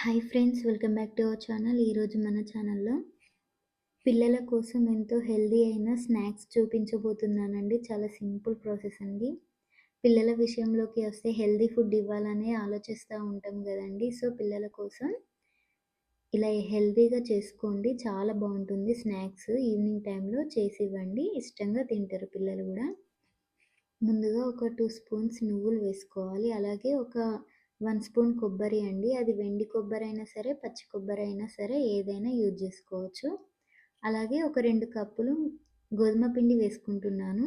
Hi friends welcome back to our channel ఈరోజు మన ఛానల్లో పిల్లల కోసం ఎంతో హెల్దీ అయిన స్నాక్స్ చూపించబోతున్నానండి. చాలా సింపుల్ ప్రాసెస్ అండి. పిల్లల విషయంలోకి వస్తే హెల్దీ ఫుడ్ ఇవ్వాలనే ఆలోచిస్తూ ఉంటాం కదండి. సో పిల్లల కోసం ఇలా హెల్దీగా చేసుకోండి. చాలా బాగుంటుంది స్నాక్స్ ఈవినింగ్ టైంలో చేసి ఇవ్వండి. ఇష్టంగా తింటారు పిల్లలు కూడా. ముందుగా ఒక టూ స్పూన్స్ నువ్వులు వేసుకోవాలి. అలాగే ఒక వన్ స్పూన్ కొబ్బరి అండి. అది వెండి కొబ్బరి అయినా సరే పచ్చి కొబ్బరి అయినా సరే ఏదైనా యూజ్ చేసుకోవచ్చు. అలాగే ఒక రెండు కప్పులు గోధుమ పిండి వేసుకుంటున్నాను.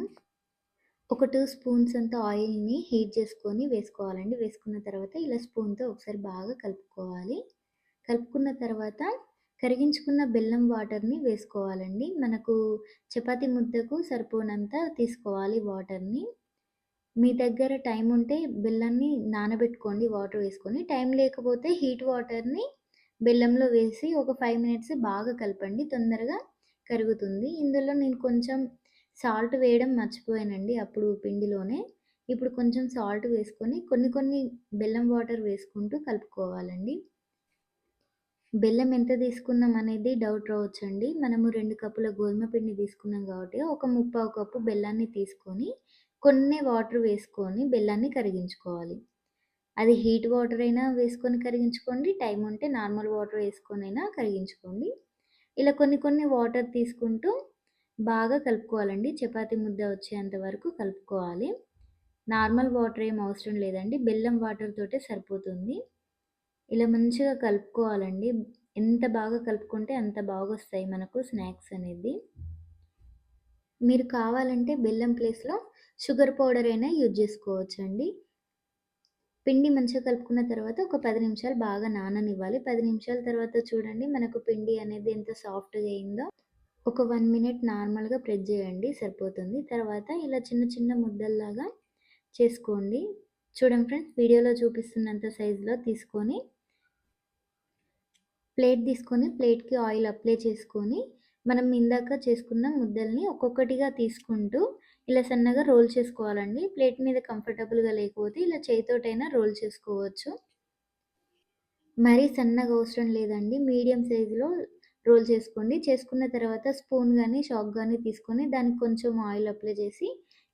ఒక టూ స్పూన్స్ అంత ఆయిల్ని హీట్ చేసుకొని వేసుకోవాలండి. వేసుకున్న తర్వాత ఇలా స్పూన్తో ఒకసారి బాగా కలుపుకోవాలి. కలుపుకున్న తర్వాత కరిగించుకున్న బెల్లం వాటర్ని వేసుకోవాలండి. మనకు చపాతి ముద్దకు సరిపోనంత తీసుకోవాలి వాటర్ని. మీ దగ్గర టైం ఉంటే బెల్లాన్ని నానబెట్టుకోండి వాటర్ వేసుకొని. టైం లేకపోతే హీట్ వాటర్ని బెల్లంలో వేసి ఒక ఫైవ్ మినిట్స్ బాగా కలపండి. తొందరగా కరుగుతుంది. ఇందులో నేను కొంచెం సాల్ట్ వేయడం మర్చిపోయానండి అప్పుడు పిండిలోనే. ఇప్పుడు కొంచెం సాల్ట్ వేసుకొని కొన్ని కొన్ని బెల్లం వాటర్ వేసుకుంటూ కలుపుకోవాలండి. బెల్లం ఎంత తీసుకున్నాం అనేది డౌట్ రావచ్చండి. మనము రెండు కప్పుల గోధుమ పిండి తీసుకున్నాం కాబట్టి ఒక ముప్పావు కప్పు బెల్లాన్ని తీసుకొని కొన్ని వాటర్ వేసుకొని బెల్లాన్ని కరిగించుకోవాలి. అది హీట్ వాటర్ అయినా వేసుకొని కరిగించుకోండి. టైం ఉంటే నార్మల్ వాటర్ వేసుకొని అయినా కరిగించుకోండి. ఇలా కొన్ని కొన్ని వాటర్ తీసుకుంటూ బాగా కలుపుకోవాలండి. చపాతీ ముద్ద వచ్చేంత వరకు కలుపుకోవాలి. నార్మల్ వాటర్ ఏం అవసరం లేదండి. బెల్లం వాటర్ తోటే సరిపోతుంది. ఇలా మంచిగా కలుపుకోవాలండి. ఎంత బాగా కలుపుకుంటే అంత బాగా వస్తాయి మనకు స్నాక్స్ అనేది. మీరు కావాలంటే బెల్లం ప్లేస్లో షుగర్ పౌడర్ అయినా యూజ్ చేసుకోవచ్చండి. పిండి మంచిగా కలుపుకున్న తర్వాత ఒక పది నిమిషాలు బాగా నాననివ్వాలి. పది నిమిషాల తర్వాత చూడండి మనకు పిండి అనేది ఎంత సాఫ్ట్గా అయిందో. ఒక వన్ మినిట్ నార్మల్గా ప్రెస్ చేయండి సరిపోతుంది. తర్వాత ఇలా చిన్న చిన్న ముద్దల్లాగా చేసుకోండి. చూడండి ఫ్రెండ్స్ వీడియోలో చూపిస్తున్నంత సైజులో తీసుకొని ప్లేట్ తీసుకొని ప్లేట్కి ఆయిల్ అప్లై చేసుకొని మనం ఇందాక చేసుకున్న ముద్దల్ని ఒక్కొక్కటిగా తీసుకుంటూ ఇలా సన్నగా రోల్ చేసుకోవాలండి. ప్లేట్ మీద కంఫర్టబుల్గా లేకపోతే ఇలా చేతితోటైనా రోల్ చేసుకోవచ్చు. మరీ సన్నగా అవసరం లేదండి. మీడియం సైజులో రోల్ చేసుకోండి. చేసుకున్న తర్వాత స్పూన్ కానీ షాక్ కానీ తీసుకొని దానికి కొంచెం ఆయిల్ అప్లై చేసి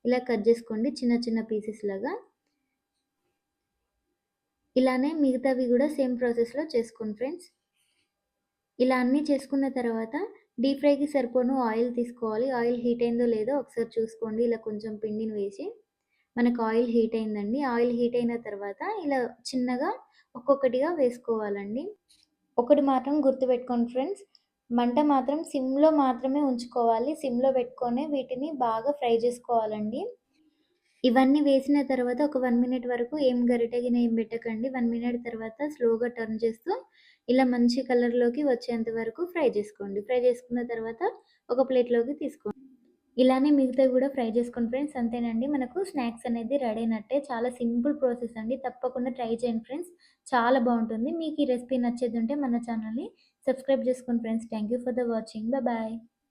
ఇలా కట్ చేసుకోండి చిన్న చిన్న పీసెస్ లాగా. ఇలానే మిగతావి కూడా సేమ్ ప్రాసెస్లో చేసుకోండి ఫ్రెండ్స్. ఇలా అన్నీ చేసుకున్న తర్వాత డీప్ ఫ్రైకి సరిపోను ఆయిల్ తీసుకోవాలి. ఆయిల్ హీట్ అయిందో లేదో ఒకసారి చూసుకోండి. ఇలా కొంచెం పిండిని వేసి మనకు ఆయిల్ హీట్ అయిందండి. ఆయిల్ హీట్ అయిన తర్వాత ఇలా చిన్నగా ఒక్కొక్కటిగా వేసుకోవాలండి. ఒకటి మాత్రం గుర్తుపెట్టుకోండి ఫ్రెండ్స్. మంట మాత్రం సిమ్లో మాత్రమే ఉంచుకోవాలి. సిమ్లో పెట్టుకొని వీటిని బాగా ఫ్రై చేసుకోవాలండి. ఇవన్నీ వేసిన తర్వాత ఒక వన్ మినిట్ వరకు ఏం గరిటెగిన ఏం పెట్టకండి. వన్ మినిట్ తర్వాత స్లోగా టర్న్ చేస్తూ ఇలా మంచి కలర్లోకి వచ్చేంత వరకు ఫ్రై చేసుకోండి. ఫ్రై చేసుకున్న తర్వాత ఒక ప్లేట్లోకి తీసుకోండి. ఇలానే మిగతా కూడా ఫ్రై చేసుకోండి ఫ్రెండ్స్. అంతేనండి. మనకు స్నాక్స్ అనేది రెడీ అయినట్టే చాలా సింపుల్ ప్రాసెస్ అండి. తప్పకుండా ట్రై చేయండి ఫ్రెండ్స్. చాలా బాగుంటుంది. మీకు ఈ రెసిపీ నచ్చేది ఉంటే మన ఛానల్ని సబ్స్క్రైబ్ చేసుకోండి friends. Thank you for the watching. Bye.